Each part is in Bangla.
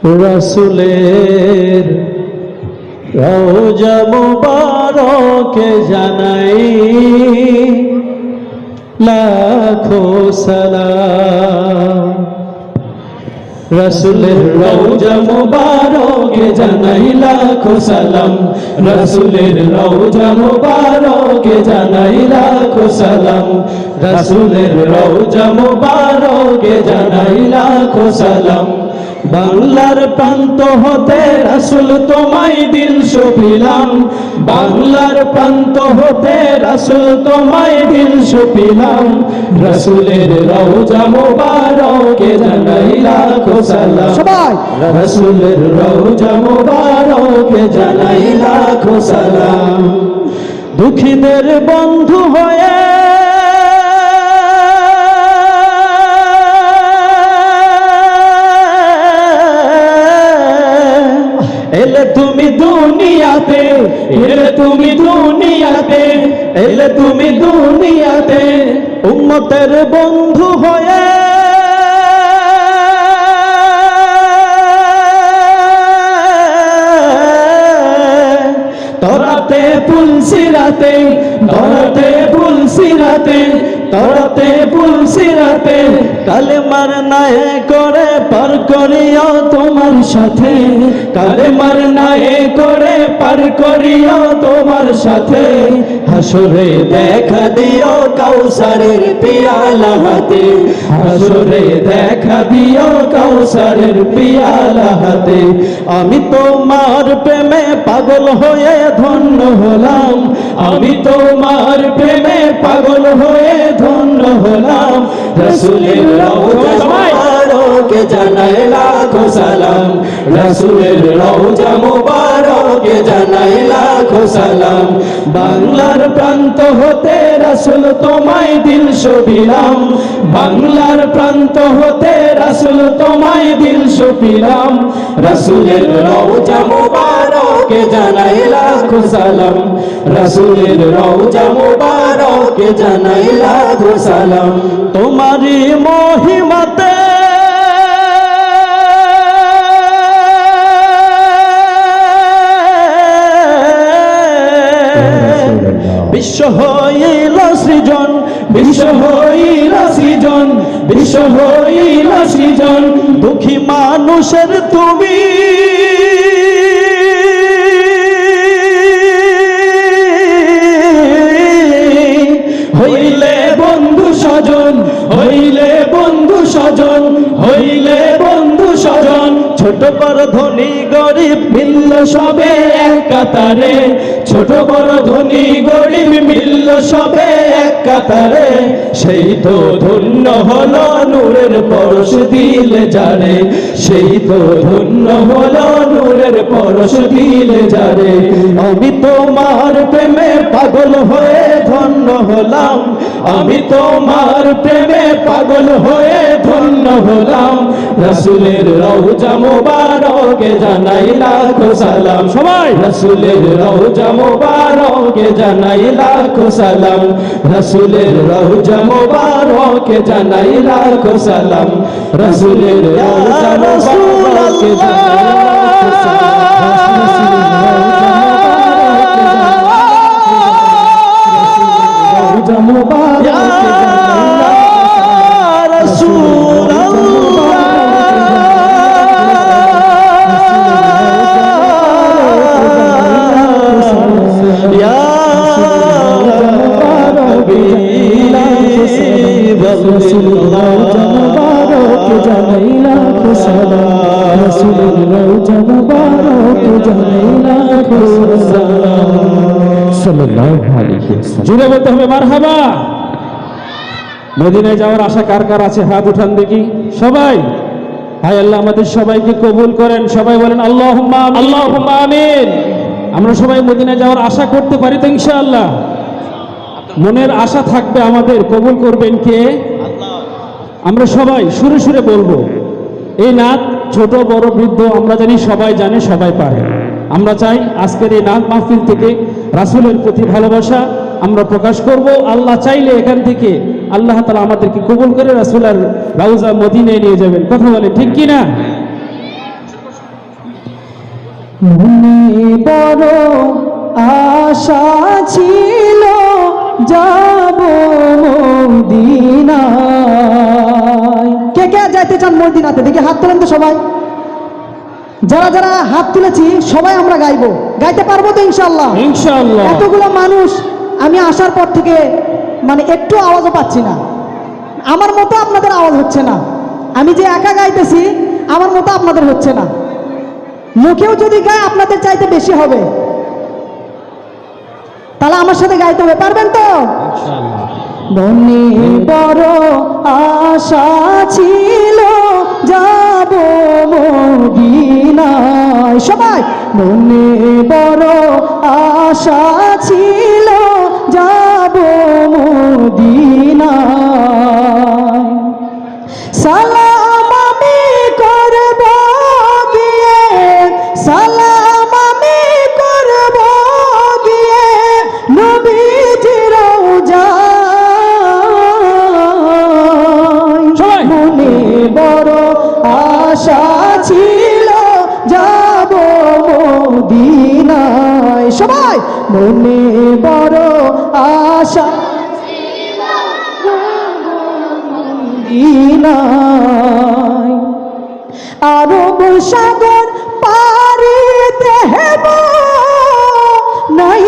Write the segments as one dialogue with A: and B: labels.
A: রসুলের রওজা মুবারকে জানাই লাখো সালাম রসুলের রওজা মুবারকে জানাই লাখো সালাম রসুলের রওজা মুবারকে জানাই লাখো সালাম রসুলের রওজা মুবারকে জানাই লাখো সালাম বাংলার প্রান্ত হতে রাসুল তোমায় দিল সপিলাম। বাংলার প্রান্ত হতে রাসুল তোমায় দিল সপিলাম। রসুলের রওজা মোবারকে জানাই লাখো সালাম।
B: সবাই।
A: রসুলের রওজা মোবারকে জানাই লাখো সালাম। দুঃখীদের বন্ধু হয়ে এলে তুমি দুনিয়াতে, এলে তুমি দুনিয়াতে, এলে তুমি দুনিয়াতে উম্মতের বন্ধু হয়ে তরাতে পুলসিরাতে তরাতে পুলসিরাতে তরাতে পুলসিরাতে কালেমার নায়ে করে পার করিও তোমার সাথে পার করিও তোমার সাথে। হাসরে দেখা দিও পিয়ালা হাতে হাসরে দেখা দিও পিয়ালা হাতে আমি তোমার প্রেমে পাগল হয়ে ধন্য হলাম। আমি তোমার প্রেমে পাগল হয়ে ধন্য হলাম। রসুলের রওজা মুবারকে জানাই রসুলের রওজা মুবারকে বাংলার প্রান্ত হতে রসুল তোমায় দিল সবিলাম বাংলার প্রান্ত হতে রসুল তোমায় দিল সপিলাম। রসুলের রওজা মুবারকে জানাই লাখো রসুলের রওজা মুবারকে জানাই লাখো তোমারই মহিমাতে বিশ্ব হইল সৃজন, বিশ্ব হইল সৃজন, বিশ্ব হইল সৃজন। দুঃখী মানুষের তুমি। হইলে বন্ধু স্বজন, হইলে বন্ধু স্বজন, হইলে বন্ধু স্বজন। ছোট বড় ধনী গরিব মিলল সবে এক কাতারে। ছোট বড় ধনী গরিব মিলল সবে এক কাতারে। সেই তো ধন্য হল, নূরের পরশ দিলে জানে। সেই তো ধন্য হল, নূরের পরশ দিলে জানে। আমি তোমার প্রেমে পাগল হয়ে হলাম। আমি তোমার প্রেমে পাগল হয়ে ধন্য হলাম। রসুলের রওজা মোবারকে জানাই লাখো সালাম। সবাই। রসুলের রওজা মোবারকে জানাই লাখো সালাম। রসুলের রওজা মোবারকে জানাই লাখো সালাম। রসুলের রওজা মোবারকে জানাই লাখো
B: জুড়ে বলতে হবে মারহাবা। মদিনায় যাওয়ার আশা কার কার আছে? হাত উঠান দেখি। সবাই। হায় আল্লাহ আমাদের সবাইকে কবুল করেন। সবাই বলেন আল্লাহ আল্লাহ আমিন। আমরা সবাই মদিনায় যাওয়ার আশা করতে পারি তো ইনশাআল্লাহ। মনের আশা থাকবে আমাদের। কবুল করবেন কে? আমরা সবাই সুরে সুরে বলব। এই নাচ ছোট বড় বৃদ্ধ আমরা জানি সবাই জানে সবাই পারে। আমরা চাই আজকের এই নাচ মাহফিল থেকে রাসুলের প্রতি ভালোবাসা আমরা প্রকাশ করব। আল্লাহ চাইলে এখান থেকে আল্লাহ তালা আমাদেরকে কবুল করে রাসুল আর রাউজা মদিনায় নিয়ে যাবেন। কথা বলে ঠিক কি না
C: মনে বড় আশা ছিল যাব মদিনায়। কে কে যাইতে চান মদিনাতে? দেখি হাত তোলেন তো সবাই। যারা যারা হাত তুলেছি সবাই আমরা গাইবো। গাইতে পারব তো ইনশাল্লাহ
B: ইনশাআল্লাহ।
C: এতগুলো মানুষ আমি আসার পর থেকে মানে একটু আওয়াজও পাচ্ছি না। আমার মতো আপনাদের আওয়াজ হচ্ছে না। আমি যে একা গাইতেছি আমার মতো আপনাদের হচ্ছে না। মুখেও যদি গায় আপনাদের চাইতে বেশি হবে। তাহলে আমার সাথে গাইতে হবে পারবেন তো? মনে বড় আশা ছিল যাব মদিনায় সবাই মনে বড় আশা ছিল যাব মদিনায়। মনে বড় আশা। আরব সাগর পারিতে হেব। নাই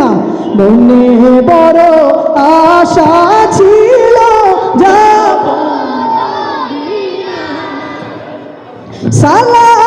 C: না মনে বড় আশা ছিল সালা